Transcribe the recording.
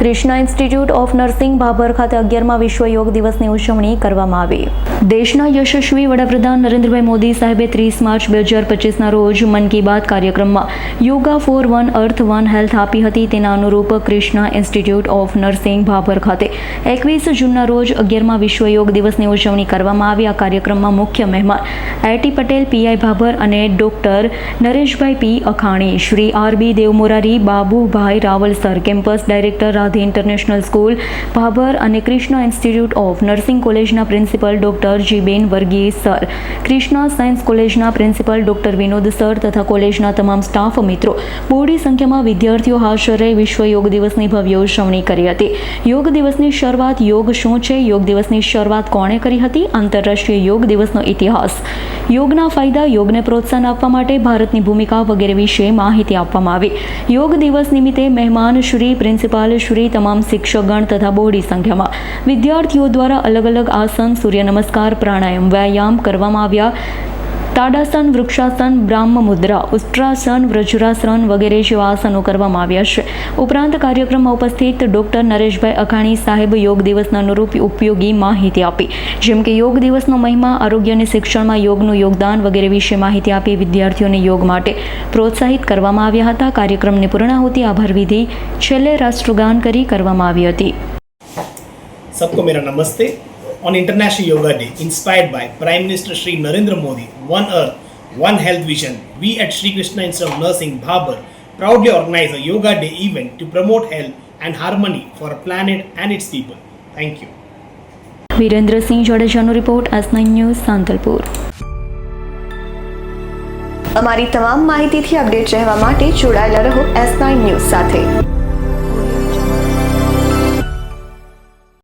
Krishna institute of nursing Bhabhar ખાતે અગિયારમાં વિશ્વ યોગ દિવસની ઉજવણી કરવામાં આવી. દેશના યશસ્વી વડાપ્રધાન નરેન્દ્રભાઈ મોદી સાહેબે ત્રીસ માર્ચ બે હજાર પચીસના રોજ મન કી બાત કાર્યક્રમમાં yoga for one earth one health આપી હતી. તેના અનુરૂપ Krishna institute of nursing Bhabhar ખાતે એકવીસ જૂનના રોજ અગિયારમાં વિશ્વ યોગ દિવસની ઉજવણી કરવામાં આવી. આ કાર્યક્રમમાં મુખ્ય મહેમાન આઈટી પટેલ પીઆઈ ભાભર અને doctor Nareshbhai P Akhani, Shri R B Devmorari, Babubhai Raval sir, campus director Radhe international school, Bhabhar અને કૃષ્ણ ઇન્સ્ટિટ્યૂટ ઓફ નર્સિંગ કોલેજના principal doctor Jiben Vargiya sir. Krishna science કોલેજના પ્રિન્સિપલ ડોક્ટર વિનોદ સર તથા કોલેજના તમામ staff મિત્રો. બહોળી સંખ્યામાં વિદ્યાર્થીઓ હાજર વિશ્વ યોગ દિવસની ભવ્ય ઉજવણી કરી હતી. યોગ દિવસની શરૂઆત યોગ શું છે? યોગ દિવસની શરૂઆત કોણે કરી હતી? આંતરરાષ્ટ્રીય યોગ દિવસનો ઇતિહાસ. યોગના ફાયદા યોગને પ્રોત્સાહન આપવા માટે ભારતની ભૂમિકા વગેરે વિશે માહિતી આપવામાં આવી. યોગ દિવસ નિમિત્તે મહેમાન શ્રી પ્રિન્સિપાલ શ્રી તમામ શિક્ષકગણ તથા બહોળી સંખ્યામાં. વિદ્યાર્થીઓ દ્વારા અલગ અલગ આસન, સૂર્ય નમસ્કાર, પ્રાણાયામ, વ્યાયામ કરવામાં આવ્યા. તાડાસન, વૃક્ષાસન બ્રાહ્મ મુદ્રા ઉષ્ટ્રાસન, વ્રજુરાસન વગેરે જેવા આસનો કરવામાં આવ્યા છે. ઉપરાંત કાર્યક્રમમાં ઉપસ્થિત ડોક્ટર નરેશભાઈ અઘાણી સાહેબ યોગ દિવસના અનુરૂપ ઉપયોગી માહિતી આપી. જેમ કે યોગ દિવસનો મહિમા, આરોગ્ય અને શિક્ષણમાં યોગનું યોગદાન વગેરે વિશે માહિતી આપી વિદ્યાર્થીઓને યોગ માટે પ્રોત્સાહિત કરવામાં આવ્યા હતા. કાર્યક્રમની પૂર્ણાહુતિ આભાર વિધિ છેલ્લે રાષ્ટ્રગાન કરી કરવામાં આવી હતી. સબકો મેરા નમસ્તે. on International Yoga Day, inspired by Prime Minister Shri Narendra Modi, One Earth, One Health Vision, we at Sri Krishna Institute of Nursing, Bhabar, proudly organize a Yoga Day event to promote health and harmony for our planet and its people. Thank you. Virendrasinh જાડેજાનો report S nine news Santalpur અમારી તમામ માહિતીથી update રહેવા માટે જોડાયેલા રહો S nine news સાથે